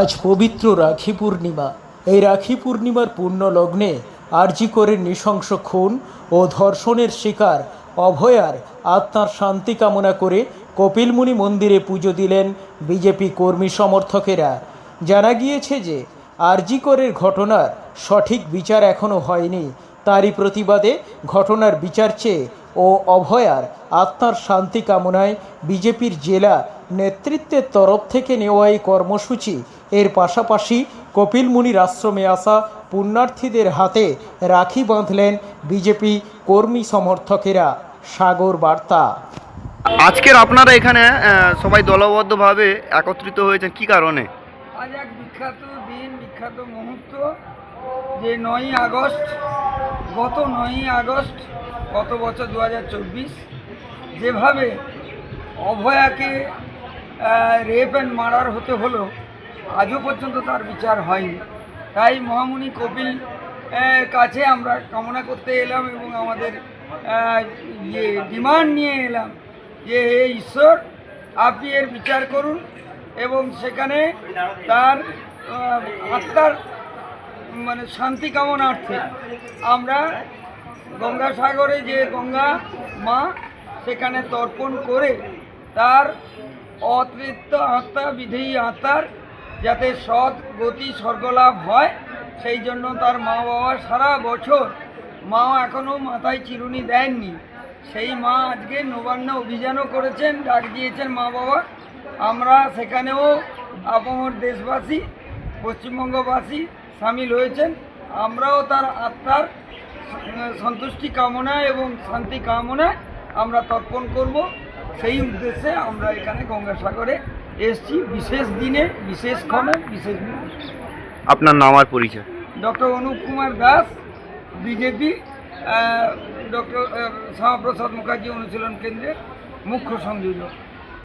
আজ পবিত্র রাখি পূর্ণিমা। এই রাখি পূর্ণিমার পূর্ণ লগ্নে আরজিকরের নৃশংস খুন ও ধর্ষণের শিকার অভয়ার আত্মার শান্তি কামনা করে কপিলমুনি মন্দিরে পুজো দিলেন বিজেপি কর্মী সমর্থকেরা। জানা গিয়েছে যে আরজিকরের ঘটনার সঠিক বিচার এখনও হয়নি। তারই প্রতিবাদে ঘটনার বিচার চেয়ে ও অভয়ার আত্মার শান্তি কামনায় বিজেপির জেলা নেতৃত্বের তরফ থেকে নেওয়া এই কর্মসূচি। এর পাশাপাশি কপিল মুনির আশ্রমে আসা পুণ্যার্থীদের হাতে রাখি বাঁধলেন বিজেপি কর্মী সমর্থকেরা। সাগর বার্তা। আজকের আপনারা এখানে সবাই দলবদ্ধভাবে একত্রিত হয়েছেন কি কারণে? আজ এক বিখ্যাত দিন বিখ্যাত মুহূর্ত যে নয়ই আগস্ট গত নয়ই আগস্ট গত বছর দু হাজার চব্বিশ, যেভাবে অভয়াকে রেপ অ্যান্ড মার্ডার হতে হলো, আজও পর্যন্ত তার বিচার হয়নি। তাই মহামুনি কপিল কাছে আমরা কামনা করতে এলাম এবং আমাদের ইয়ে ডিমান্ড নিয়ে এলাম যে, হে ঈশ্বর, আপনি এর বিচার করুন এবং সেখানে তার আত্মার মানে শান্তি কামনার্থে আমরা গঙ্গাসাগরে যে গঙ্গা মা সেখানে তর্পণ করে তার অতৃপ্ত আত্মা, বিধেয়ী আত্মার যাতে সৎ গতি স্বর্গলাভ হয়, সেই জন্য তার মা বাবা সারা বছর মা এখনও মাথায় চিরুনি দেননি। সেই মা আজকে নবান্ন অভিযানও করেছেন, ডাক দিয়েছেন মা বাবা। আমরা সেখানেও আপমর দেশবাসী, পশ্চিমবঙ্গবাসী সামিল হয়েছেন। আমরাও তার আত্মার সন্তুষ্টি কামনা এবং শান্তি কামনায় আমরা তর্পণ করব। সেই উদ্দেশ্যে আমরা এখানে গঙ্গাসাগরে এসছি। বিশেষ দিনে বিশেষ ক্ষণে বিশেষ। আপনার নাম আর পরিচয়? Doctor Anup Kumar Das BJP doctor Shyamaprasad Mukherjee অনুশীলন কেন্দ্রের মুখ্য সংযোজক।